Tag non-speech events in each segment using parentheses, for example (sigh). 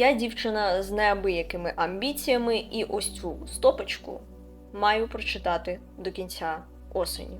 Я дівчина з неабиякими амбіціями, і ось цю стопочку маю прочитати до кінця осені.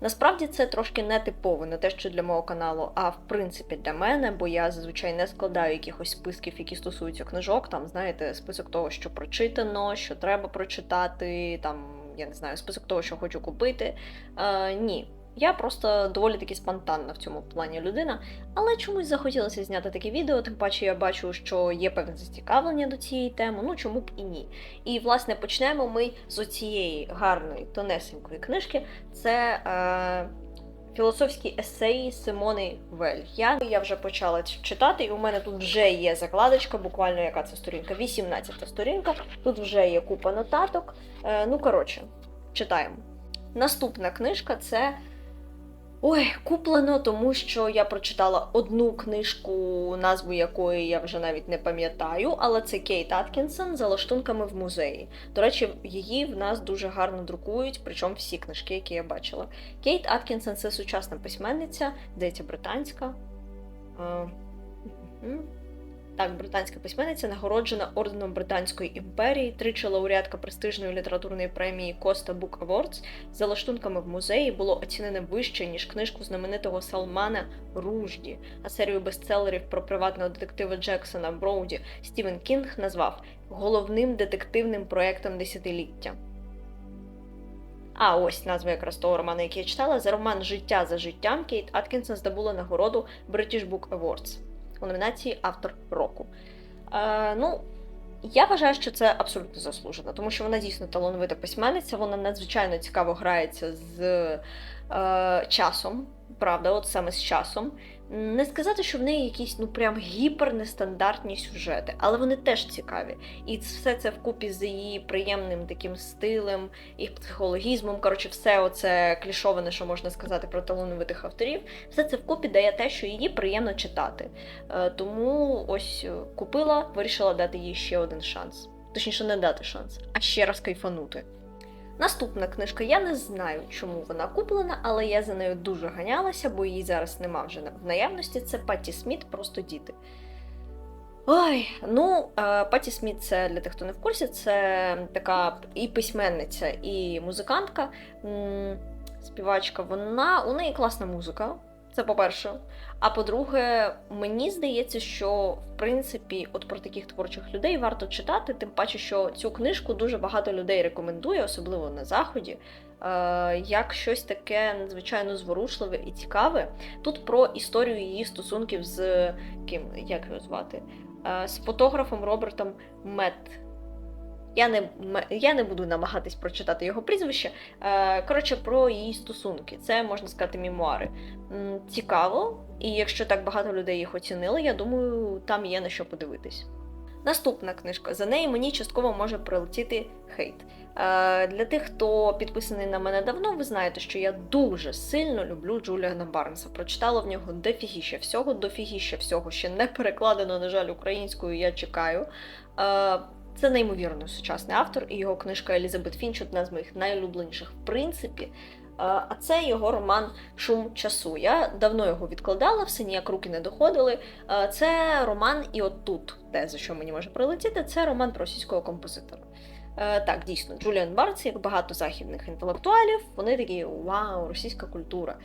Насправді це трошки не типово, не те, що для мого каналу, а в принципі для мене, бо я зазвичай не складаю якихось списків, які стосуються книжок. Там, знаєте, список того, що прочитано, що треба прочитати, там, я не знаю, список того, що хочу купити. Е, ні. Я просто доволі таки спонтанна в цьому плані людина, але чомусь захотілося зняти таке відео, тим паче я бачу, що є певне зацікавлення до цієї теми, ну чому б і ні. І власне почнемо ми з оцієї гарної тонесенької книжки. Це е, філософські есеї Симони Вель. Я, я вже почала читати, і у мене тут вже є закладочка, буквально яка це сторінка, 18 сторінка. Тут вже є купа нотаток. Е, ну коротше, читаємо. Наступна книжка це. Ой, куплено, тому що я прочитала одну книжку, назву якої я вже навіть не пам'ятаю, але це Кейт Аткінсон за лаштунками в музеї. До речі, її в нас дуже гарно друкують, причому всі книжки, які я бачила. Кейт Аткінсон це сучасна письменниця, здається, британська. Так, британська письменниця нагороджена орденом Британської імперії, тричі лауреатка престижної літературної премії Costa Book Awards за лаштунками в музеї було оцінене вище, ніж книжку знаменитого Салмана Ружді, а серію бестселерів про приватного детектива Джексона Броуді Стівен Кінг назвав головним детективним проектом десятиліття. А ось назва якраз того роману, який я читала. За роман Життя за життям Кейт Аткінсон здобула нагороду British Book Awards у номінації Автор року. Е, ну, я вважаю, що це абсолютно заслужено, тому що вона дійсно талановита письменниця, вона надзвичайно цікаво грається з е, часом, правда, от саме з часом. Не сказати, що в неї якісь ну прям гіпернестандартні сюжети, але вони теж цікаві. І все це вкупі з її приємним таким стилем і психологізмом. Коротше, все оце клішоване, що можна сказати про талановитих авторів, все це вкупі дає те, що її приємно читати. Е, Тому ось е, купила, вирішила дати їй ще один шанс. Точніше, не дати шанс, а ще раз кайфанути. Наступна книжка, я не знаю, чому вона куплена, але я за нею дуже ганялася, бо її зараз нема вже в наявності. Це Патті Сміт, просто діти. Ой, ну, Паті Патті Сміт, це для тих, хто не в курсі, це така і письменниця, і музикантка, співачка. Вона у неї класна музика. Це по-перше. А по-друге, мені здається, що в принципі, от про таких творчих людей варто читати, тим паче, що цю книжку дуже багато людей рекомендує, особливо на заході, е, як щось таке надзвичайно зворушливе і цікаве. Тут про історію її стосунків з ким, як його звати? Е, з фотографом Робертом Мет. Я не, я не буду намагатись прочитати його прізвище. Е, коротше, про її стосунки. Це можна сказати мемуари. Цікаво, і якщо так багато людей їх оцінили, я думаю, там є на що подивитись. Наступна книжка. За неї мені частково може прилетіти хейт. Е, для тих, хто підписаний на мене давно, ви знаєте, що я дуже сильно люблю Джуліана Барнса. Прочитала в нього дофігіще всього, дофігіще всього ще не перекладено, на жаль, українською. Я чекаю. Це неймовірно сучасний автор, і його книжка Елізабет Фінч одна з моїх найулюбленіших в принципі. А це його роман Шум часу. Я давно його відкладала, все ніяк руки не доходили. Це роман, і от тут, те, за що мені може прилетіти, це роман про російського композитора. Так, дійсно, Джуліан Барнс, як багато західних інтелектуалів, вони такі вау, російська культура.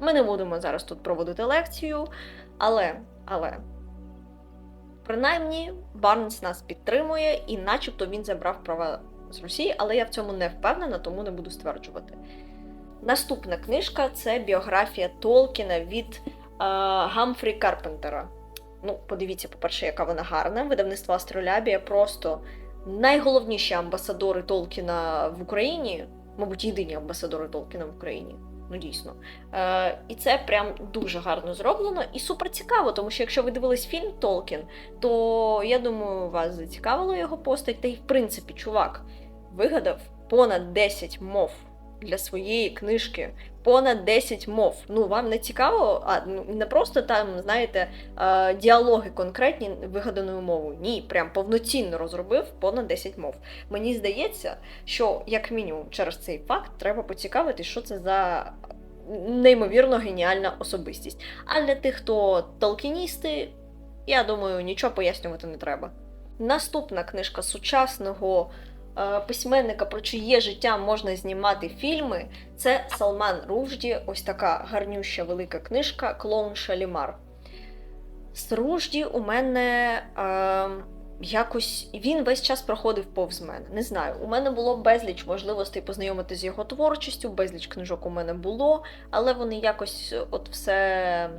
Ми не будемо зараз тут проводити лекцію, але, але принаймні Барнс нас підтримує, і начебто він забрав права з Росії, але я в цьому не впевнена, тому не буду стверджувати. Наступна книжка це біографія Толкіна від е, Гамфрі Карпентера. Ну, подивіться, по-перше, яка вона гарна. Видавництво Астролябія просто найголовніші амбасадори Толкіна в Україні, мабуть, єдині амбасадори Толкіна в Україні. Ну, дійсно. Е, і це прям дуже гарно зроблено і супер цікаво, тому що якщо ви дивились фільм Толкін, то я думаю, вас зацікавила його постать. Та й в принципі, чувак вигадав понад 10 мов для своєї книжки. Понад 10 мов. Ну, вам не цікаво, а ну, не просто там, знаєте, діалоги конкретні вигаданою мовою. Ні, прям повноцінно розробив понад 10 мов. Мені здається, що як мінімум через цей факт треба поцікавити, що це за неймовірно геніальна особистість. А для тих, хто толкіністи, Я думаю, нічого пояснювати не треба. Наступна книжка сучасного письменника, про чиє життя можна знімати фільми, це Салман Ружді. Ось така гарнюща велика книжка Клоун Шалімар. З Ружді у мене е, якось він весь час проходив повз мене. Не знаю, у мене було безліч можливостей познайомитися з його творчістю, безліч книжок у мене було, але вони якось от все.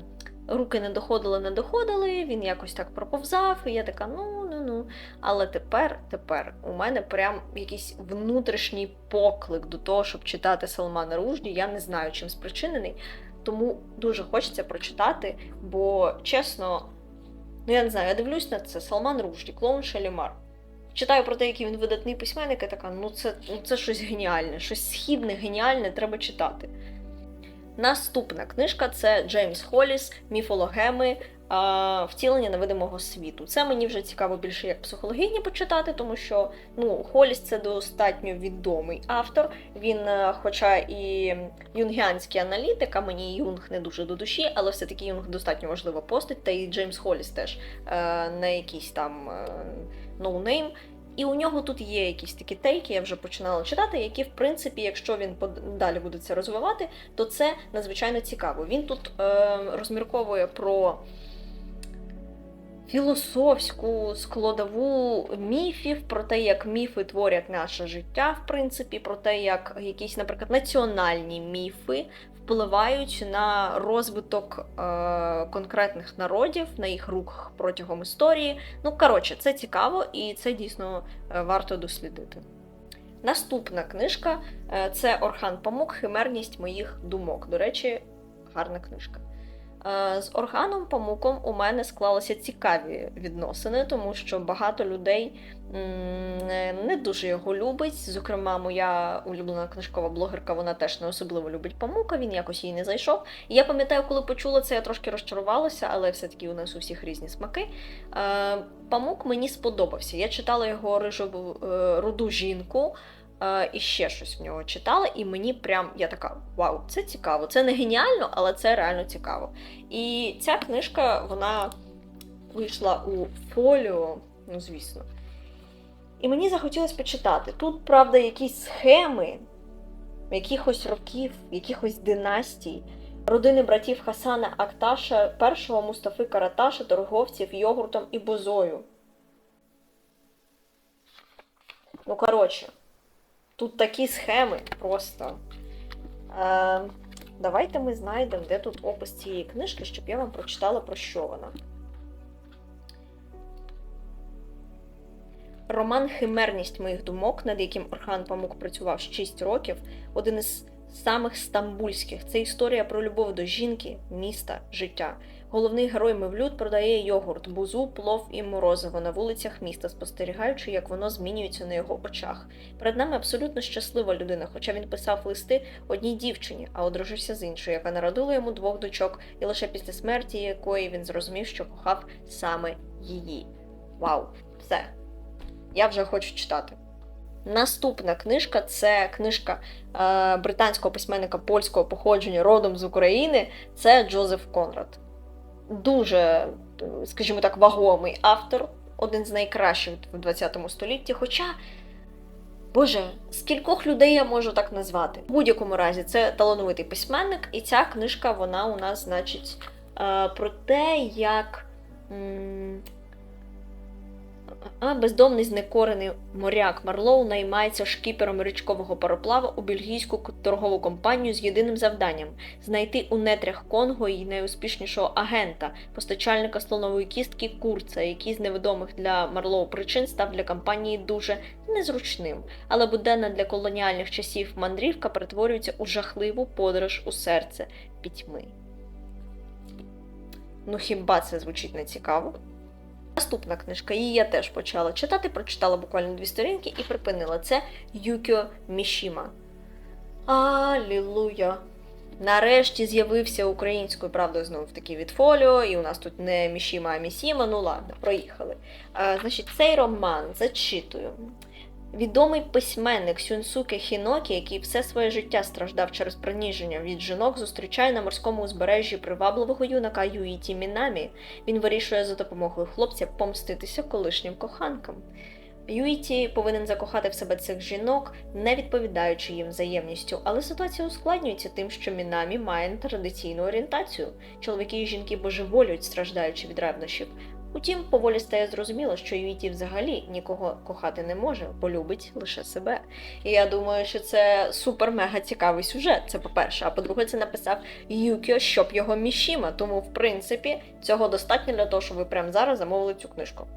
Руки не доходили, не доходили, він якось так проповзав, і я така, ну, ну, ну. Але тепер, тепер у мене прям якийсь внутрішній поклик до того, щоб читати Салмана Ружді. Я не знаю, чим спричинений. Тому дуже хочеться прочитати, бо чесно, ну я не знаю, я дивлюсь на це Салман Ружді, клоун Шалімар. Читаю про те, який він видатний письменник, і така, ну це, ну це щось геніальне, щось східне, геніальне, треба читати. Наступна книжка це Джеймс Холліс, міфологеми, втілення невидимого світу. Це мені вже цікаво більше як психологині почитати, тому що ну, Холліс це достатньо відомий автор. Він, е, хоча і юнгіанський аналітик, а мені Юнг не дуже до душі, але все-таки Юнг достатньо важлива постать, та і Джеймс Холліс теж е, не якийсь там ноунейм. No і у нього тут є якісь такі тейки, я вже починала читати, які, в принципі, якщо він далі буде це розвивати, то це надзвичайно цікаво. Він тут е, розмірковує про філософську складову міфів, про те, як міфи творять наше життя, в принципі, про те, як якісь, наприклад, національні міфи впливають на розвиток е, конкретних народів, на їх рух протягом історії. Ну, коротше, це цікаво і це дійсно е, варто дослідити. Наступна книжка е, це Орхан Памук Химерність моїх думок. До речі, гарна книжка. Е, з Органом Памуком у мене склалися цікаві відносини, тому що багато людей не дуже його любить. Зокрема, моя улюблена книжкова блогерка, вона теж не особливо любить Памука, він якось їй не зайшов. І я пам'ятаю, коли почула це, я трошки розчарувалася, але все-таки у нас у всіх різні смаки. Е, Памук мені сподобався. Я читала його рижу е, руду жінку і ще щось в нього читала, і мені прям я така: вау, це цікаво. Це не геніально, але це реально цікаво. І ця книжка вона вийшла у фоліо, ну звісно. І мені захотілося почитати. Тут, правда, якісь схеми якихось років, якихось династій, родини братів Хасана Акташа, першого Мустафи Караташа, торговців йогуртом і бозою. Ну, коротше. Тут такі схеми просто. Е, Давайте ми знайдемо, де тут опис цієї книжки, щоб я вам прочитала, про що вона. Роман Химерність моїх думок, над яким Орхан Памук працював 6 років, один із самих стамбульських. Це історія про любов до жінки, міста, життя. Головний герой Мевлюд продає йогурт, бузу, плов і морозиво на вулицях міста, спостерігаючи, як воно змінюється на його очах. Перед нами абсолютно щаслива людина, хоча він писав листи одній дівчині, а одружився з іншою, яка народила йому двох дочок, і лише після смерті якої він зрозумів, що кохав саме її. Вау, все. Я вже хочу читати. Наступна книжка це книжка е, британського письменника польського походження родом з України. Це Джозеф Конрад дуже, скажімо так, вагомий автор, один з найкращих в ХХ столітті. Хоча, Боже, скількох людей я можу так назвати? В будь-якому разі, це талановитий письменник, і ця книжка, вона у нас, значить, е, про те, як а бездомний знекорений моряк Марлоу наймається шкіпером річкового пароплава у бельгійську торгову компанію з єдиним завданням знайти у нетрях Конго її найуспішнішого агента, постачальника слонової кістки Курца, який з невідомих для Марлоу причин став для компанії дуже незручним. Але буденна для колоніальних часів мандрівка перетворюється у жахливу подорож у серце пітьми. Ну хіба це звучить не цікаво? Наступна книжка, її я теж почала читати, прочитала буквально дві сторінки і припинила. Це Юкіо Мішіма. Алілуя! Нарешті з'явився українською правдою знову в таки від фоліо, і у нас тут не Мішіма, а Місіма. Ну ладно, проїхали. А, Значить, цей роман зачитую. Відомий письменник Сюнсуке Хінокі, який все своє життя страждав через приніження від жінок, зустрічає на морському узбережжі привабливого юнака Юїті Мінамі. Він вирішує за допомогою хлопця помститися колишнім коханкам. Юїті повинен закохати в себе цих жінок, не відповідаючи їм взаємністю, але ситуація ускладнюється тим, що Мінамі має нетрадиційну орієнтацію. Чоловіки і жінки божеволюють, страждаючи від ревнощів. Утім, поволі стає зрозуміло, що Юїті взагалі нікого кохати не може, бо любить лише себе. І я думаю, що це супер-мега цікавий сюжет. Це по-перше. А по-друге, це написав Юкіо, щоб його Мішіма. Тому, в принципі, цього достатньо для того, щоб ви прямо зараз замовили цю книжку.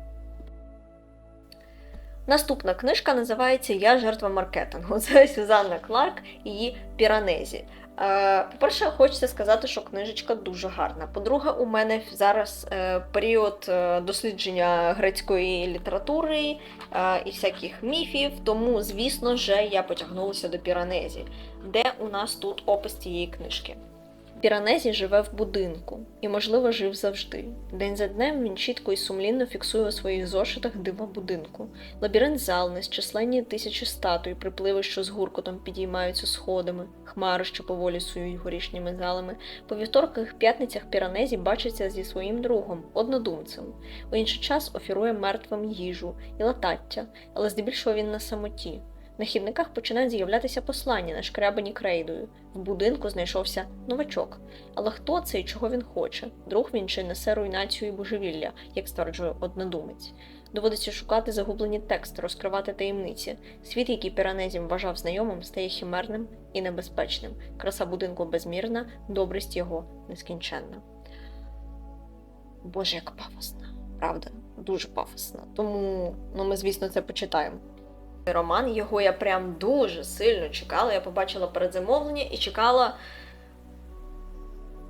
Наступна книжка називається Я жертва маркетингу. (laughs) Це Сюзанна Кларк і її Піранезі. Е, По-перше, хочеться сказати, що книжечка дуже гарна. По-друге, у мене зараз е, період е, дослідження грецької літератури і всяких міфів, тому, звісно ж, я потягнулася до Піранезі, де у нас тут опис цієї книжки. Піранезі живе в будинку і, можливо, жив завжди. День за днем він чітко і сумлінно фіксує у своїх зошитах дива будинку. Лабіринт зал, незчисленні тисячі статуй, припливи, що з гуркотом підіймаються сходами, хмари, що поволі сують горішніми залами. По вівторках п'ятницях Піранезі бачиться зі своїм другом, однодумцем. У інший час офірує мертвим їжу і латаття, але здебільшого він на самоті. На хідниках починають з'являтися послання, нашкрябані крейдою. В будинку знайшовся новачок. Але хто це і чого він хоче? Друг він чи несе руйнацію і божевілля, як стверджує однодумець. Доводиться шукати загублені тексти, розкривати таємниці. Світ, який Піранезім вважав знайомим, стає химерним і небезпечним. Краса будинку безмірна, добрість його нескінченна. Боже, як пафосно. Правда, дуже пафосно. Тому ну, ми, звісно, це почитаємо. Роман, його я прям дуже сильно чекала. Я побачила передзамовлення і чекала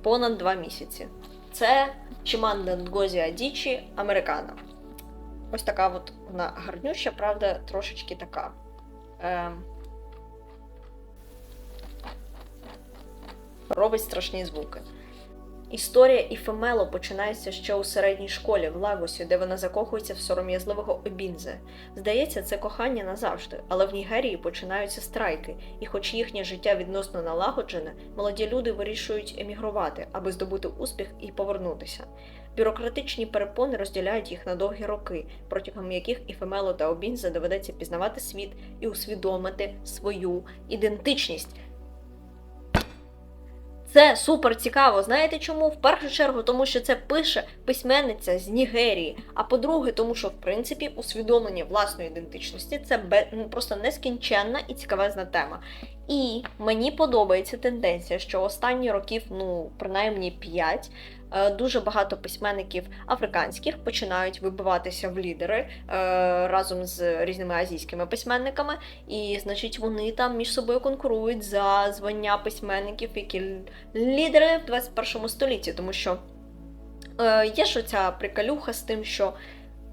понад два місяці. Це Чиманда Нгозі Адічі Американа. Ось така от вона гарнюща, правда, трошечки така. Е... Робить страшні звуки. Історія Іфемело починається ще у середній школі в Лагосі, де вона закохується в сором'язливого Обінзе. Здається, це кохання назавжди, але в Нігерії починаються страйки, і, хоч їхнє життя відносно налагоджене, молоді люди вирішують емігрувати, аби здобути успіх і повернутися. Бюрократичні перепони розділяють їх на довгі роки, протягом яких Іфемело та Обінзе доведеться пізнавати світ і усвідомити свою ідентичність. Це супер цікаво. Знаєте чому? В першу чергу, тому що це пише письменниця з Нігерії. А по-друге, тому що в принципі усвідомлення власної ідентичності це ну, просто нескінченна і цікавезна тема. І мені подобається тенденція, що останні років, ну принаймні 5, Дуже багато письменників африканських починають вибиватися в лідери е, разом з різними азійськими письменниками, і значить вони там між собою конкурують за звання письменників, які лідери в 21 столітті, тому що е, є ж оця прикалюха з тим, що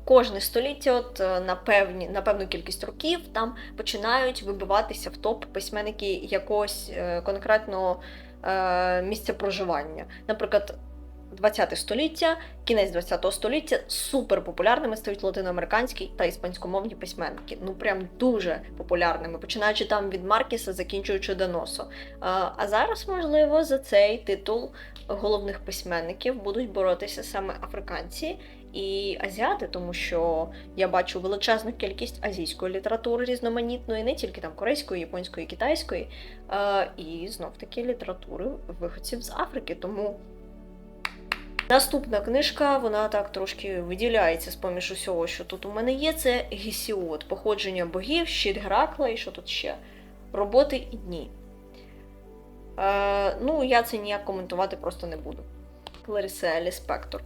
кожне століття, от е, на певні на певну кількість років, там починають вибиватися в топ письменники якогось конкретного місця проживання. Наприклад. 20 століття, кінець 20 століття супер популярними стають латиноамериканські та іспанськомовні письменники. Ну прям дуже популярними, починаючи там від Маркіса, закінчуючи Доносо. А зараз, можливо, за цей титул головних письменників будуть боротися саме африканці і азіати, тому що я бачу величезну кількість азійської літератури різноманітної, не тільки там корейської, японської, китайської, і знов таки літератури виходців з Африки. Тому. Наступна книжка, вона так трошки виділяється з поміж усього, що тут у мене є. Це Гесіот, походження богів, щит Геракла і що тут ще? Роботи і дні. Е, Ну, я це ніяк коментувати просто не буду. Кларіселі, Ліспектор.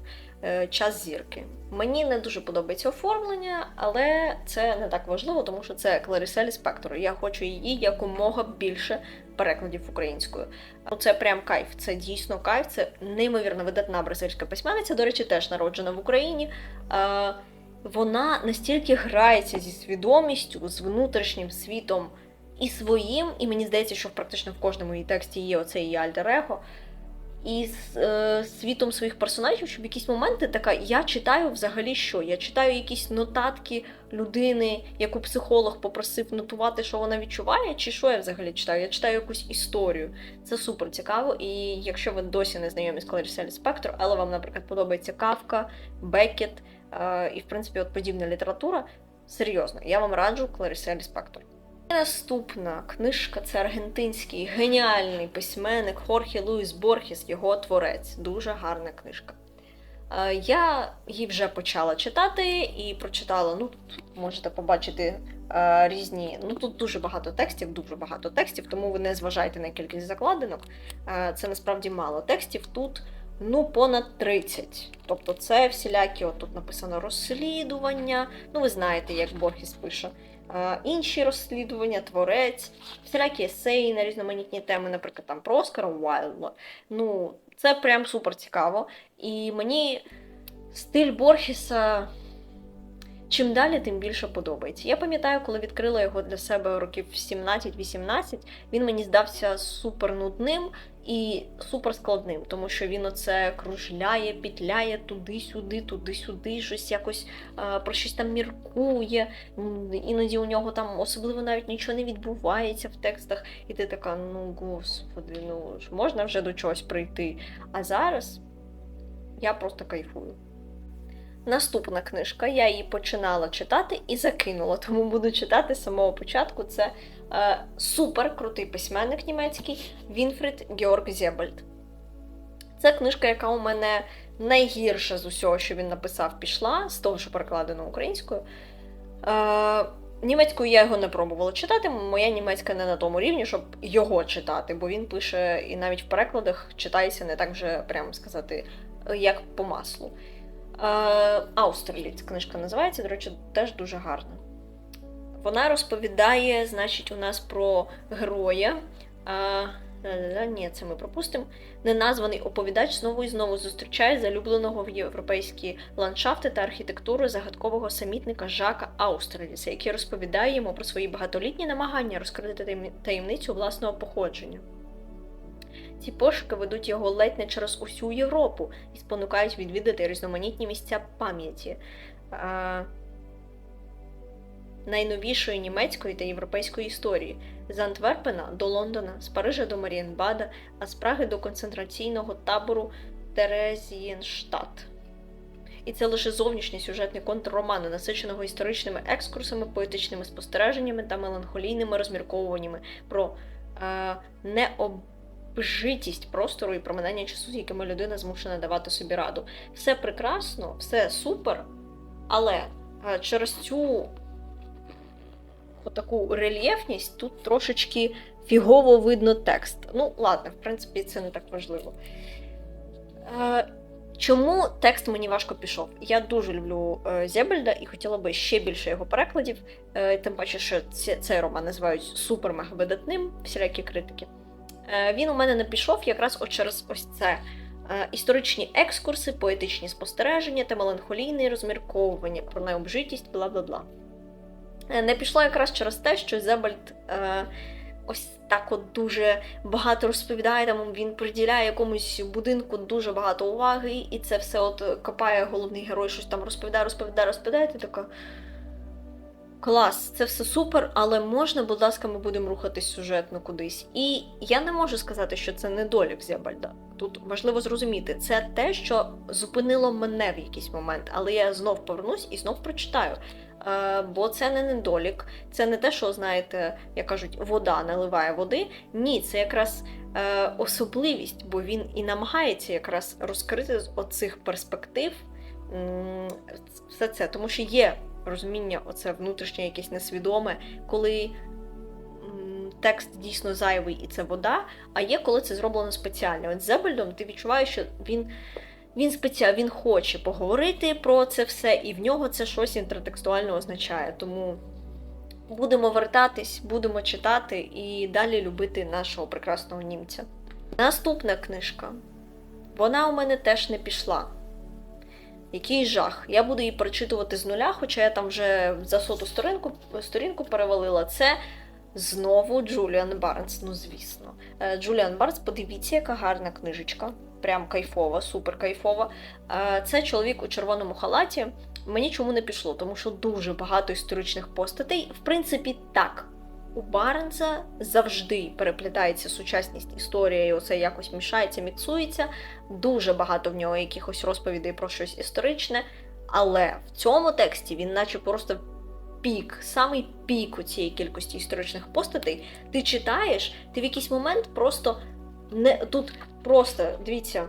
Е, час зірки. Мені не дуже подобається оформлення, але це не так важливо, тому що це Клариселі Спектор. Я хочу її якомога більше перекладів українською. Це прям кайф, це дійсно кайф, це неймовірно видатна бразильська письменниця, до речі, теж народжена в Україні. Вона настільки грається зі свідомістю, з внутрішнім світом і своїм, і мені здається, що практично в кожному її тексті є оцей її альтер-его. І е, світом своїх персонажів, щоб якісь моменти така, я читаю взагалі що? Я читаю якісь нотатки людини, яку психолог попросив нотувати, що вона відчуває, чи що я взагалі читаю? Я читаю якусь історію. Це супер цікаво. І якщо ви досі не знайомі з Кларісель Спектр, але вам, наприклад, подобається Кавка, Бекет е, і, в принципі, от подібна література. Серйозно, я вам раджу Кларісель Спектр. Наступна книжка це аргентинський геніальний письменник Хорхе Луїс Борхес, його творець. Дуже гарна книжка. Е, Я її вже почала читати і прочитала. Ну, тут можете побачити е, різні. Ну тут дуже багато текстів, дуже багато текстів, тому ви не зважайте на кількість закладинок. Е, Це насправді мало текстів. Тут ну понад 30. Тобто це всілякі, от тут написано розслідування. Ну, ви знаєте, як Борхес пише. Е, Інші розслідування, творець, всілякі есеї на різноманітні теми, наприклад, там про Оскара Уайлдла. Ну, це прям супер цікаво. І мені стиль Борхеса чим далі, тим більше подобається. Я пам'ятаю, коли відкрила його для себе років 17-18, він мені здався супер нудним і супер складним, тому що він оце кружляє, пітляє туди-сюди, туди-сюди, щось якось е, про щось там міркує. Іноді у нього там особливо навіть нічого не відбувається в текстах, і ти така, ну господи, ну можна вже до чогось прийти. А зараз я просто кайфую. Наступна книжка, я її починала читати і закинула, тому буду читати з самого початку. Це е, супер крутий письменник німецький Вінфрід Георг Зєбальд. Це книжка, яка у мене найгірша з усього, що він написав, пішла, з того, що перекладено українською. Е, німецькою я його не пробувала читати, моя німецька не на тому рівні, щоб його читати, бо він пише і навіть в перекладах читається не так вже, прямо сказати, як по маслу. Е, Аустерліц книжка називається, до речі, теж дуже гарна. Вона розповідає, значить, у нас про героя. А, ні, це ми пропустимо. Неназваний оповідач знову і знову зустрічає залюбленого в європейські ландшафти та архітектуру загадкового самітника Жака Аустерліса, який розповідає йому про свої багатолітні намагання розкрити таємницю власного походження. Ці пошуки ведуть його ледь не через усю Європу і спонукають відвідати різноманітні місця пам'яті а, найновішої німецької та європейської історії з Антверпена до Лондона, з Парижа до Марієнбада, а з Праги до концентраційного табору Терезієнштадт. І це лише зовнішній сюжетний контур роману, насиченого історичними екскурсами, поетичними спостереженнями та меланхолійними розмірковуваннями про е, необжитість простору і проминання часу, з якими людина змушена давати собі раду. Все прекрасно, все супер, але е, через цю таку рельєфність тут трошечки фігово видно текст. Ну, ладно, в принципі, це не так важливо. Е, Чому текст мені важко пішов? Я дуже люблю е, Зєбельда і хотіла би ще більше його перекладів. Тим паче, що цей роман називають супер-мега видатним, всілякі критики. Е, він у мене не пішов якраз от через ось це. Е, Історичні екскурси, поетичні спостереження та меланхолійне розмірковування про необжитість, бла бла бла. Е, Не пішло якраз через те, що Зебальд е, ось так от дуже багато розповідає, там він приділяє якомусь будинку дуже багато уваги, і це все от копає головний герой, щось там розповідає, розповідає, розповідає, і ти така. Клас, це все супер, але можна, будь ласка, ми будемо рухатись сюжетно кудись. І я не можу сказати, що це недолік Зябальда. Тут важливо зрозуміти, це те, що зупинило мене в якийсь момент, але я знов повернусь і знов прочитаю. Е, бо це не недолік, це не те, що, знаєте, як кажуть, вода наливає води. Ні, це якраз е, особливість, бо він і намагається якраз розкрити з оцих перспектив все це, тому що є розуміння, оце внутрішнє якесь несвідоме, коли текст дійсно зайвий і це вода, а є коли це зроблено спеціально. От з Зебельдом ти відчуваєш, що він. Він спеціал, він хоче поговорити про це все, і в нього це щось інтертекстуально означає. Тому будемо вертатись, будемо читати і далі любити нашого прекрасного німця. Наступна книжка. Вона у мене теж не пішла. Який жах. Я буду її прочитувати з нуля, хоча я там вже за соту сторінку, сторінку перевалила. Це знову Джуліан Барнс, ну звісно. Е, Джуліан Барнс, подивіться, яка гарна книжечка. прям кайфова, супер кайфова. Е, Це чоловік у червоному халаті. Мені чому не пішло, тому що дуже багато історичних постатей. В принципі, так. У Барнса завжди переплітається сучасність історія, і оце якось мішається, міксується. Дуже багато в нього якихось розповідей про щось історичне. Але в цьому тексті він, наче просто пік, самий пік у цієї кількості історичних постатей. Ти читаєш, ти в якийсь момент просто не тут просто дивіться.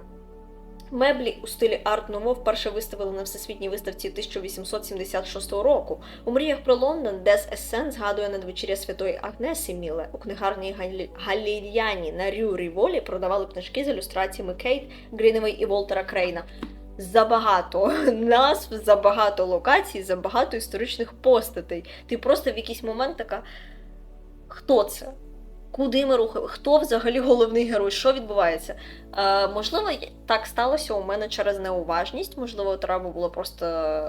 Меблі у стилі арт нуво вперше виставили на всесвітній виставці 1876 року. У мріях про Лондон Дес Ессен згадує надвечір'я святої Агнеси Міле. У книгарні Галі... Галіліяні на Рю Ріволі продавали книжки з ілюстраціями Кейт Гріневей і Волтера Крейна. Забагато (laughs) назв, забагато локацій, забагато історичних постатей. Ти просто в якийсь момент така. Хто це? Куди ми рухаємо? Хто взагалі головний герой? Що відбувається? Е, можливо, так сталося у мене через неуважність, можливо, треба було просто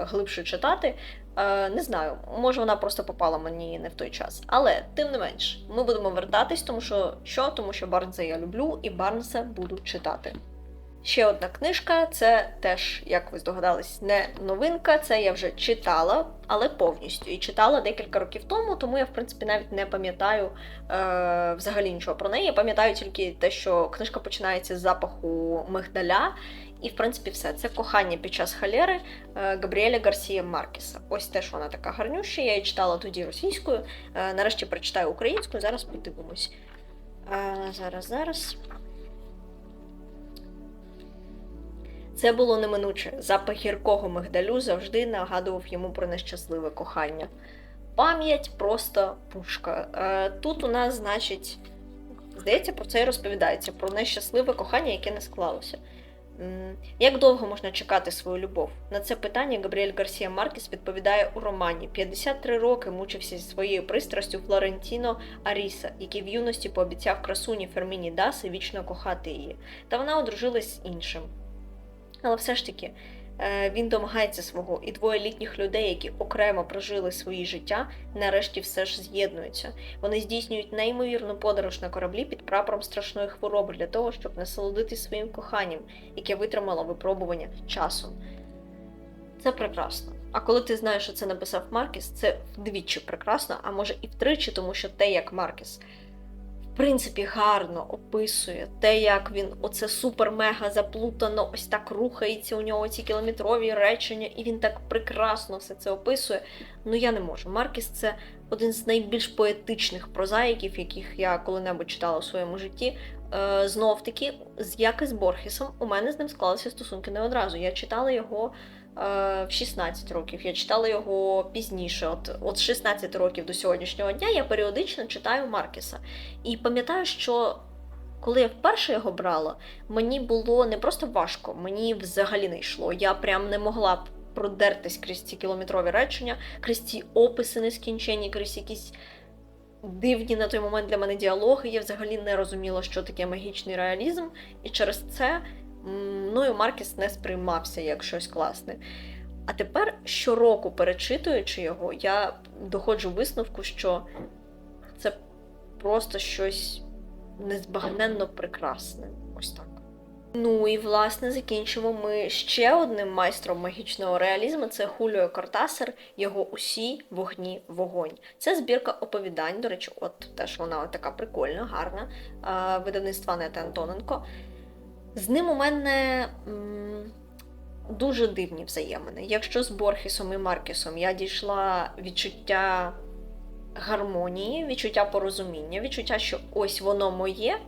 глибше читати. Е, не знаю, може вона просто попала мені не в той час. Але тим не менш, ми будемо вертатись, тому що що? Тому що Барнса я люблю і Барнса буду читати. Ще одна книжка, це теж, як ви здогадались, не новинка. Це я вже читала, але повністю. І читала декілька років тому, тому я, в принципі, навіть не пам'ятаю е, взагалі нічого про неї. Я пам'ятаю тільки те, що книжка починається з запаху мигдаля. І, в принципі, все. Це кохання під час халери е, Габріеля Гарсія Маркеса. Ось теж вона така гарнюща. Я її читала тоді російською. Е, нарешті прочитаю українською, зараз подивимось. Е, зараз, зараз. Це було неминуче. Запах гіркого мигдалю завжди нагадував йому про нещасливе кохання. Пам'ять просто пушка. Е, Тут у нас, значить, здається, про це і розповідається: про нещасливе кохання, яке не склалося. Як довго можна чекати свою любов? На це питання Габріель Гарсія Маркес відповідає у романі: 53 роки мучився зі своєю пристрастю Флорентіно Аріса, який в юності пообіцяв красуні Ферміні Даси вічно кохати її. Та вона одружилась з іншим. Але все ж таки, е, він домагається свого, і двоє літніх людей, які окремо прожили свої життя, нарешті все ж з'єднуються. Вони здійснюють неймовірну подорож на кораблі під прапором страшної хвороби для того, щоб насолодитись своїм коханням, яке витримало випробування часом. Це прекрасно. А коли ти знаєш, що це написав Маркіс, це вдвічі прекрасно, а може і втричі, тому що те, як Маркіс принципі гарно описує те, як він оце супер-мега заплутано, ось так рухається у нього ці кілометрові речення, і він так прекрасно все це описує. Ну я не можу. Маркіс це один з найбільш поетичних прозаїків, яких я коли-небудь читала у своєму житті. Е, знов таки, як і з Борхесом, у мене з ним склалися стосунки не одразу. Я читала його е, в 16 років, я читала його пізніше. От, от 16 років до сьогоднішнього дня я періодично читаю Маркіса. І пам'ятаю, що коли я вперше його брала, мені було не просто важко, мені взагалі не йшло. Я прям не могла продертись крізь ці кілометрові речення, крізь ці описи нескінченні, крізь якісь дивні на той момент для мене діалоги. Я взагалі не розуміла, що таке магічний реалізм, і через це мною Маркіс не сприймався як щось класне. А тепер щороку, перечитуючи його, я доходжу висновку, що це просто щось незбагненно прекрасне. Ось так. Ну і власне закінчимо ми ще одним майстром магічного реалізму. Це Хуліо Кортасер, його усі вогні вогонь. Це збірка оповідань. До речі, от теж вона така прикольна, гарна. Видавництва Нети Антоненко. З ним у мене м, дуже дивні взаємини. Якщо з Борхесом і Маркесом я дійшла відчуття гармонії, відчуття порозуміння, відчуття, що ось воно моє,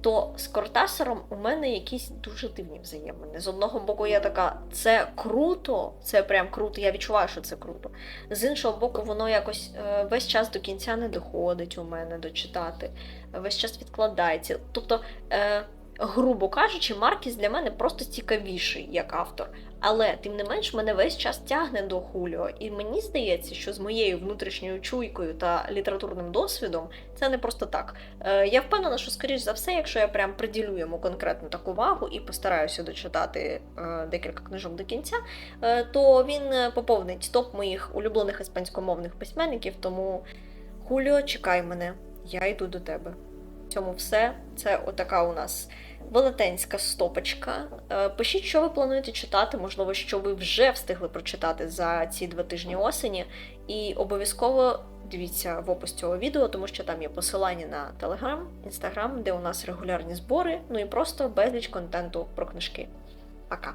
то з Кортасером у мене якісь дуже дивні взаємини. З одного боку, я така, це круто, це прям круто, я відчуваю, що це круто. З іншого боку, воно якось е, весь час до кінця не доходить у мене дочитати, весь час відкладається. Тобто. Е, грубо кажучи, Маркіс для мене просто цікавіший як автор. Але тим не менш мене весь час тягне до Хуліо, і мені здається, що з моєю внутрішньою чуйкою та літературним досвідом це не просто так. Е, Я впевнена, що, скоріш за все, якщо я прям приділю йому конкретну таку увагу і постараюся дочитати е, декілька книжок до кінця, е, то він поповнить топ моїх улюблених іспанськомовних письменників. Тому Хуліо, чекай мене, я йду до тебе. В цьому все. Це отака у нас велетенська стопочка. Е, Пишіть, що ви плануєте читати, можливо, що ви вже встигли прочитати за ці два тижні осені. І обов'язково дивіться в опис цього відео, тому що там є посилання на Телеграм, Інстаграм, де у нас регулярні збори, ну і просто безліч контенту про книжки. Пока!